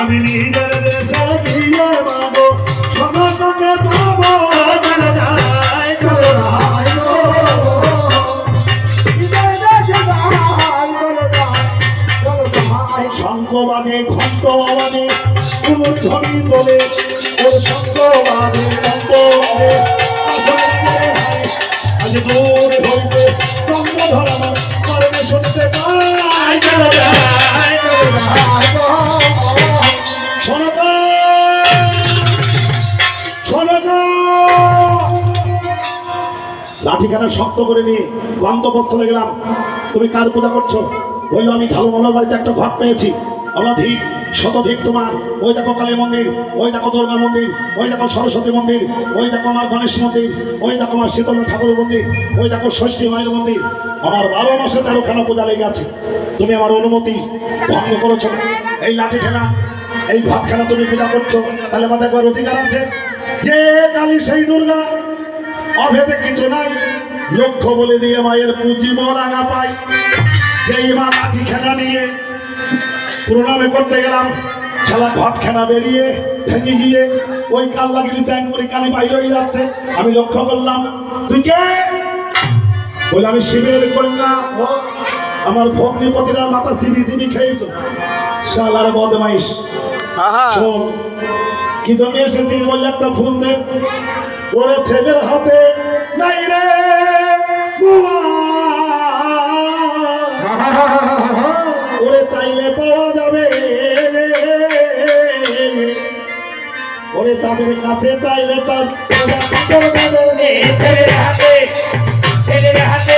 আমি নিজের দেশে গিয়ে পাবো। চলে যাই চলে যাই গো। শঙ্কবাদে ঘণ্টবাদে ধ্বনি তোলে, ওর শঙ্কবাদে লাঠিখানা শক্ত করে নিয়ে গন্তব্য চলে গেলাম। তুমি কার পূজা করছ? বলল, আমি ঝালু মলার বাড়িতে একটা ঘট পেয়েছি। অনধিক, শতধিক তোমার। ওই দেখো কালী মন্দির, ওই দেখো দুর্গা মন্দির, ওই দেখো সরস্বতী মন্দির, ওই দেখো আমার গণেশ মন্দির, ওই দেখো আমার শীতল ঠাকুরের মন্দির, ওই দেখো ষষ্ঠী মায়ের মন্দির। আমার বারো মাসে তেরোখানা পূজা লেগে আছে। তুমি আমার অনুমতি ভঙ্গ করেছ। এই লাঠিখানা, এই ঘটখানা তুমি পূজা করছ। তাহলে আমাদের একবার অধিকার আছে? যে কালী সেই দুর্গা অভেদে কিছু নাই। লক্ষ্য বলে দিয়ে মায়ের পুঁজিব রাঙা পাই। যেই মা লাঠি খেলা নিয়ে প্রণামে করতে গেলাম খেলা ঘট খেলা বেরিয়ে ভেঙে গিয়ে ওই কাল্লাগিরি চ্যাং করে কানে বাইরে হয়ে যাচ্ছে। আমি লক্ষ্য করলাম, তুই কে? বলে আমি শিবের কন্যা আমার ভগ্নিপতিরা মাথা চিবি চিবি খেয়েছো। শালার বদমাইশ। শোন কি জন্য এসেছিস বললে একটা ফুল দে ওরে ছেলের হাতে নাই রে। ওরে চাইলে পাওয়া যাবে। ওরে তাদের কাছে চাইলে তার ছেলের হাতে ছেলের হাতে।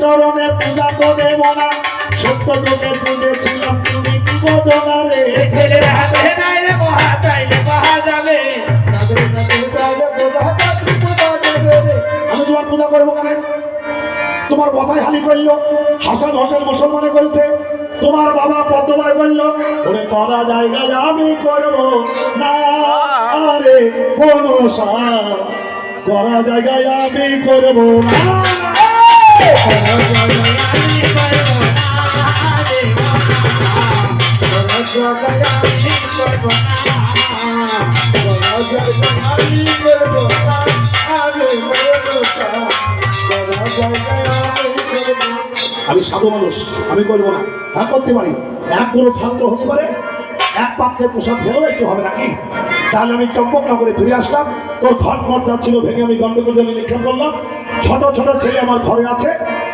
চরণের পূজা তো দেব না সত্য যুগে পুজেছিলাম তুমি কি বোঝো না রে ছেলের হাতে নাই রে মহা তাইলে কাহা যাবে তোমার কথাই হানি করল, হাসান হোসেন মুসলমানে করেছে, তোমার বাবা পদ্মমানে করল ওরে করা জায়গায় আমি করব না করা জায়গায় আমি করব করা আমি করব না। আমি সাধু মানুষ আমি করব না। হ্যাঁ করতে পারি। এক পুরো ছাত্র হতে পারে এক পাত্রে প্রসাদ ফেলেও একটু হবে নাকি? তাহলে আমি চম্পকনগরে ফিরে আসলাম। তোর ঘট মর্দা ছিল ভেঙে আমি গন্ডগোল জলে নিক্ষেপ করলাম। ছোট ছোট ছেলে আমার ঘরে আছে।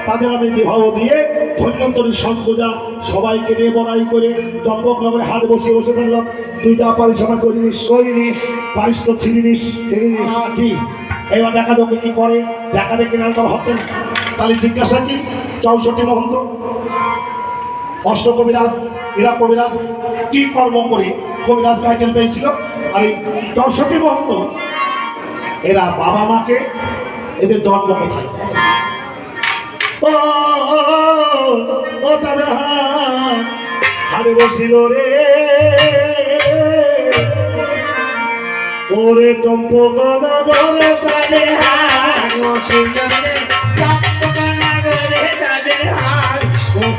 তাদের আমি বিবাহ দিয়ে ধন্যন্তরী সৎ পূজা সবাইকে নিয়ে বড়াই করে চম্পকনগরে হাট বসে বসে থাকলাম। তুই যা পারিস আমার করিনিস করিনিস পারিস তো ছিনিনিস ছিনিনিস কি? এবার দেখা যাবে কি করে। দেখা দেখি না তোর হতেন। তাহলে জিজ্ঞাসা কি? চৌষট্টি মহন্ত অষ্ট কবিরাজ এরা কবিরাজ কি কর্ম করে? কবিরাজ টাইটেল পেয়েছিল। আর এই চৌষট্টি মহন্ত, এরা বাবা মাকে, এদের জন্ম কোথায়? হারে বসিল রে। ওরে চম্পক বসিল রে।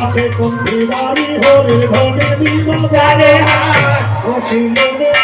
আছে কোন বাড়ি হরে ধনে দিব বসিল রে